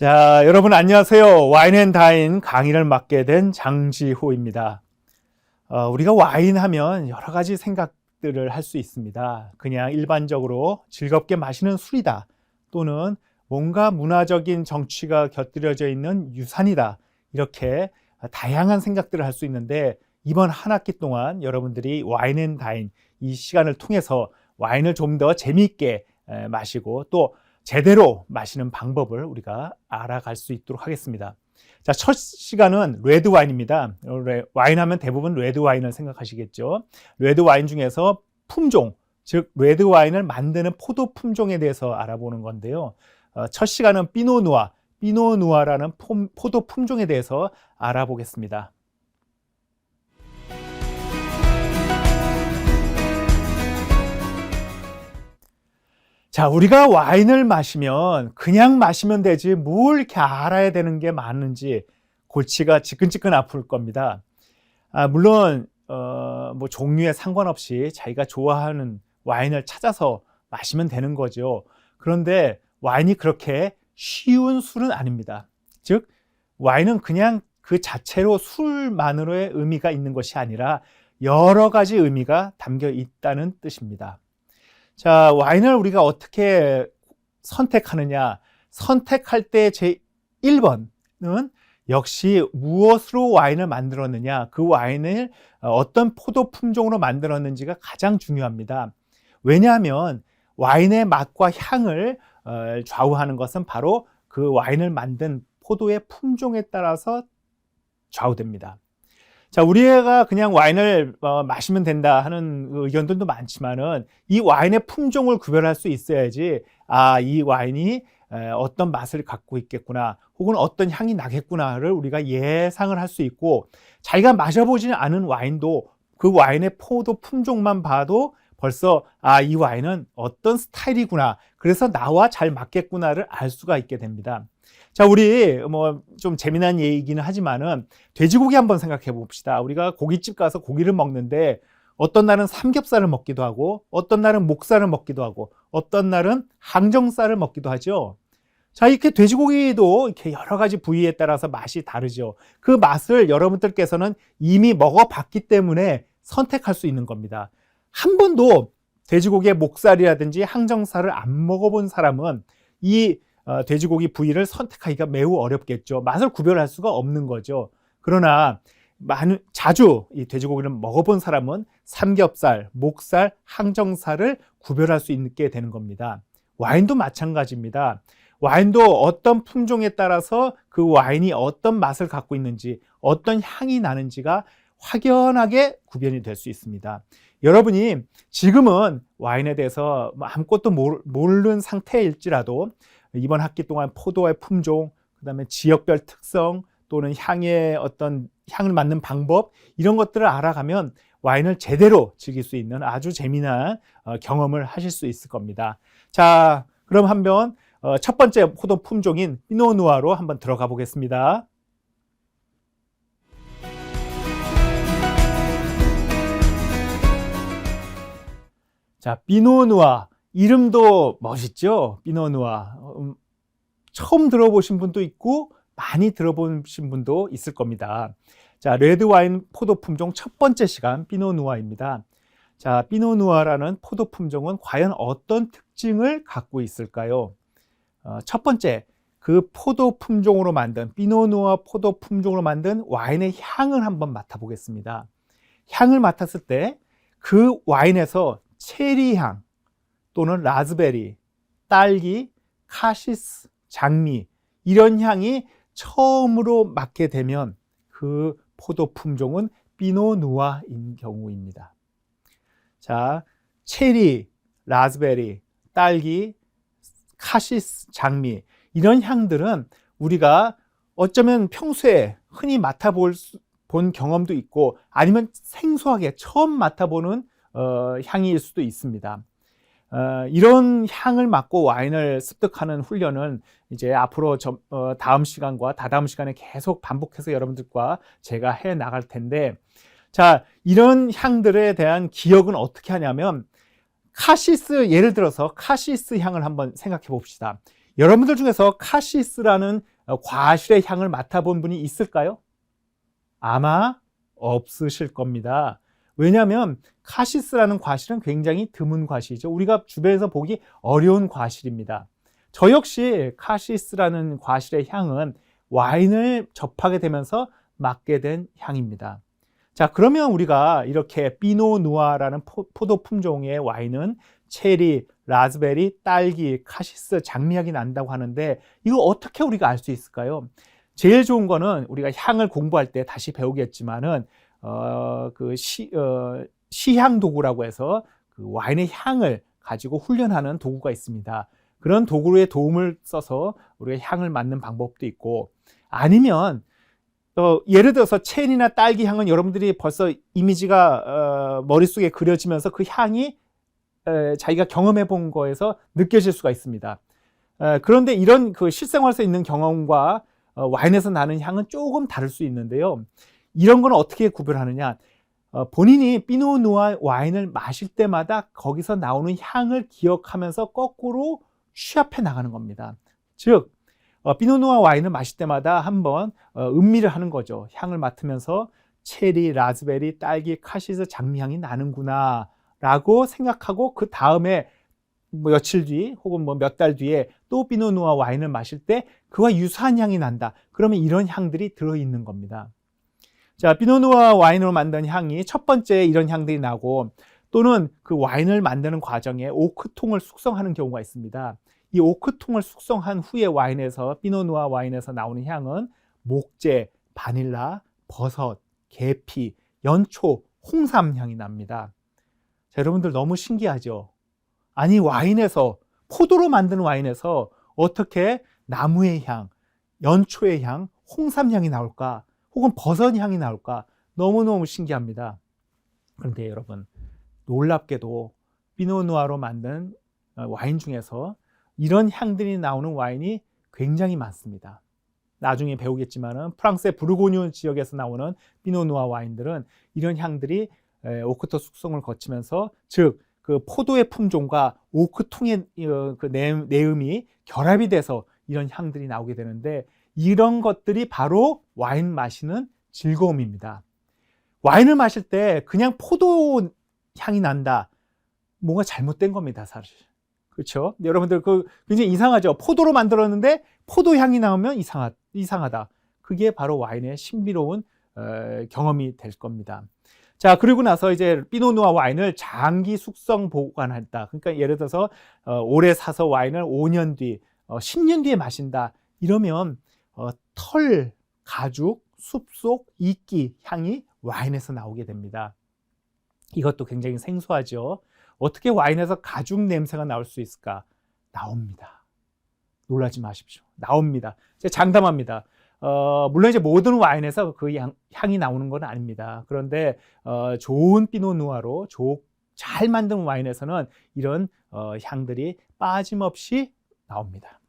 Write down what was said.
자, 여러분 안녕하세요. 와인 앤 다인 강의를 맡게 된 장지호입니다. 어, 우리가 와인 하면 여러 가지 생각들을 할 수 있습니다. 그냥 일반적으로 즐겁게 마시는 술이다. 또는 뭔가 문화적인 정취가 곁들여져 있는 유산이다. 이렇게 다양한 생각들을 할 수 있는데 이번 한 학기 동안 여러분들이 와인 앤 다인 이 시간을 통해서 와인을 좀 더 재미있게 에, 마시고 또 제대로 마시는 방법을 우리가 알아갈 수 있도록 하겠습니다. 자, 첫 시간은 레드 와인입니다. 레- 와인 하면 대부분 레드 와인을 생각하시겠죠. 레드 와인 중에서 품종, 즉 레드 와인을 만드는 포도 품종에 대해서 알아보는 건데요. 어, 첫 시간은 피노누아, 피노누아라는 폼- 포도 품종에 대해서 알아보겠습니다. 자, 우리가 와인을 마시면 그냥 마시면 되지 뭘 이렇게 알아야 되는 게 많은지 골치가 지끈지끈 아플 겁니다. 아, 물론 어, 뭐 종류에 상관없이 자기가 좋아하는 와인을 찾아서 마시면 되는 거죠. 그런데 와인이 그렇게 쉬운 술은 아닙니다. 즉 와인은 그냥 그 자체로 술만으로의 의미가 있는 것이 아니라 여러 가지 의미가 담겨 있다는 뜻입니다. 자, 와인을 우리가 어떻게 선택하느냐? 선택할 때 제 1번은 역시 무엇으로 와인을 만들었느냐? 그 와인을 어떤 포도 품종으로 만들었는지가 가장 중요합니다. 왜냐하면 와인의 맛과 향을 어, 좌우하는 것은 바로 그 와인을 만든 포도의 품종에 따라서 좌우됩니다. 자, 우리가 그냥 와인을 어, 마시면 된다 하는 의견들도 많지만은 이 와인의 품종을 구별할 수 있어야지 아, 이 와인이 에, 어떤 맛을 갖고 있겠구나 혹은 어떤 향이 나겠구나를 우리가 예상을 할 수 있고 자기가 마셔보지는 않은 와인도 그 와인의 포도 품종만 봐도 벌써 아, 이 와인은 어떤 스타일이구나. 그래서 나와 잘 맞겠구나를 알 수가 있게 됩니다. 자, 우리 뭐 좀 재미난 얘기기는 하지만은 돼지고기 한번 생각해 봅시다. 우리가 고깃집 가서 고기를 먹는데 어떤 날은 삼겹살을 먹기도 하고 어떤 날은 목살을 먹기도 하고 어떤 날은 항정살을 먹기도 하죠. 자, 이렇게 돼지고기도 이렇게 여러 가지 부위에 따라서 맛이 다르죠. 그 맛을 여러분들께서는 이미 먹어봤기 때문에 선택할 수 있는 겁니다. 한 번도 돼지고기의 목살이라든지 항정살을 안 먹어본 사람은 이 어, 돼지고기 부위를 선택하기가 매우 어렵겠죠. 맛을 구별할 수가 없는 거죠. 그러나 많은 자주 이 돼지고기를 먹어본 사람은 삼겹살, 목살, 항정살을 구별할 수 있게 되는 겁니다. 와인도 마찬가지입니다. 와인도 어떤 품종에 따라서 그 와인이 어떤 맛을 갖고 있는지, 어떤 향이 나는지가 확연하게 구별이 될 수 있습니다. 여러분이 지금은 와인에 대해서 뭐 아무것도 모르- 모르는 상태일지라도 이번 학기 동안 포도의 품종, 그다음에 지역별 특성 또는 향의 어떤 향을 맡는 방법 이런 것들을 알아가면 와인을 제대로 즐길 수 있는 아주 재미난 어, 경험을 하실 수 있을 겁니다. 자, 그럼 한번 어, 첫 번째 포도 품종인 피노누아로 한번 들어가 보겠습니다. 자, 피노누아 이름도 멋있죠? 피노누아 음, 처음 들어보신 분도 있고 많이 들어보신 분도 있을 겁니다. 자, 레드 와인 포도 품종 첫 번째 시간 피노누아입니다. 자, 피노누아라는 포도 품종은 과연 어떤 특징을 갖고 있을까요? 어, 첫 번째, 그 포도 품종으로 만든 피노누아 포도 품종으로 만든 와인의 향을 한번 맡아보겠습니다. 향을 맡았을 때 그 와인에서 체리 향 또는 라즈베리, 딸기, 카시스, 장미 이런 향이 처음으로 맡게 되면 그 포도 품종은 피노누아인 경우입니다. 자, 체리, 라즈베리, 딸기, 카시스, 장미 이런 향들은 우리가 어쩌면 평소에 흔히 맡아볼 수- 본 경험도 있고 아니면 생소하게 처음 맡아보는 어, 향일 수도 있습니다. 어, 이런 향을 맡고 와인을 습득하는 훈련은 이제 앞으로 저, 어, 다음 시간과 다다음 시간에 계속 반복해서 여러분들과 제가 해 나갈 텐데, 자, 이런 향들에 대한 기억은 어떻게 하냐면, 카시스, 예를 들어서 카시스 향을 한번 생각해 봅시다. 여러분들 중에서 카시스라는 어, 과실의 향을 맡아본 분이 있을까요? 아마 없으실 겁니다. 왜냐하면 카시스라는 과실은 굉장히 드문 과실이죠. 우리가 주변에서 보기 어려운 과실입니다. 저 역시 카시스라는 과실의 향은 와인을 접하게 되면서 맡게 된 향입니다. 자, 그러면 우리가 이렇게 피노 누아라는 포도 품종의 와인은 체리, 라즈베리, 딸기, 카시스, 장미향이 난다고 하는데 이거 어떻게 우리가 알 수 있을까요? 제일 좋은 거는 우리가 향을 공부할 때 다시 배우겠지만은 어, 그 시, 어, 시향 도구라고 해서 그 와인의 향을 가지고 훈련하는 도구가 있습니다. 그런 도구의 도움을 써서 우리가 향을 맡는 방법도 있고 아니면 어, 예를 들어서 체리나 딸기 향은 여러분들이 벌써 이미지가 어, 머릿속에 그려지면서 그 향이 에, 자기가 경험해 본 거에서 느껴질 수가 있습니다. 에, 그런데 이런 그 실생활에서 있는 경험과 어, 와인에서 나는 향은 조금 다를 수 있는데요. 이런 거는 어떻게 구별하느냐? 어, 본인이 피노누아 와인을 마실 때마다 거기서 나오는 향을 기억하면서 거꾸로 취합해 나가는 겁니다. 즉, 어, 피노누아 와인을 마실 때마다 한번 어, 음미를 하는 거죠. 향을 맡으면서 체리, 라즈베리, 딸기, 카시스, 장미향이 나는구나 라고 생각하고 그 다음에 뭐 며칠 뒤 혹은 뭐 몇 달 뒤에 또 피노누아 와인을 마실 때 그와 유사한 향이 난다. 그러면 이런 향들이 들어있는 겁니다. 자, 피노누아 와인으로 만든 향이 첫 번째 이런 향들이 나고 또는 그 와인을 만드는 과정에 오크통을 숙성하는 경우가 있습니다. 이 오크통을 숙성한 후에 와인에서 피노누아 와인에서 나오는 향은 목재, 바닐라, 버섯, 계피, 연초, 홍삼 향이 납니다. 자, 여러분들 너무 신기하죠? 아니 와인에서 포도로 만든 와인에서 어떻게 나무의 향, 연초의 향, 홍삼 향이 나올까? 혹은 버섯 향이 나올까? 너무너무 신기합니다. 그런데 여러분 놀랍게도 피노누아로 만든 와인 중에서 이런 향들이 나오는 와인이 굉장히 많습니다. 나중에 배우겠지만은 프랑스의 부르고뉴 지역에서 나오는 피노누아 와인들은 이런 향들이 오크토 숙성을 거치면서 즉 그 포도의 품종과 오크통의 어, 그 내음이 결합이 돼서 이런 향들이 나오게 되는데 이런 것들이 바로 와인 마시는 즐거움입니다. 와인을 마실 때 그냥 포도 향이 난다. 뭔가 잘못된 겁니다, 사실. 그렇죠? 여러분들 그 굉장히 이상하죠. 포도로 만들었는데 포도 향이 나오면 이상하, 이상하다. 그게 바로 와인의 신비로운 어, 경험이 될 겁니다. 자, 그리고 나서 이제 피노누아 와인을 장기 숙성 보관한다. 그러니까 예를 들어서 어, 올해 사서 와인을 5년 뒤, 어, 10년 뒤에 마신다. 이러면 어, 털, 가죽, 숲속, 이끼 향이 와인에서 나오게 됩니다. 이것도 굉장히 생소하죠. 어떻게 와인에서 가죽 냄새가 나올 수 있을까? 나옵니다. 놀라지 마십시오. 나옵니다. 제가 장담합니다. 어, 물론 이제 모든 와인에서 그 향, 향이 나오는 건 아닙니다. 그런데 어, 좋은 피노누아로 잘 만든 와인에서는 이런 어, 향들이 빠짐없이 나옵니다.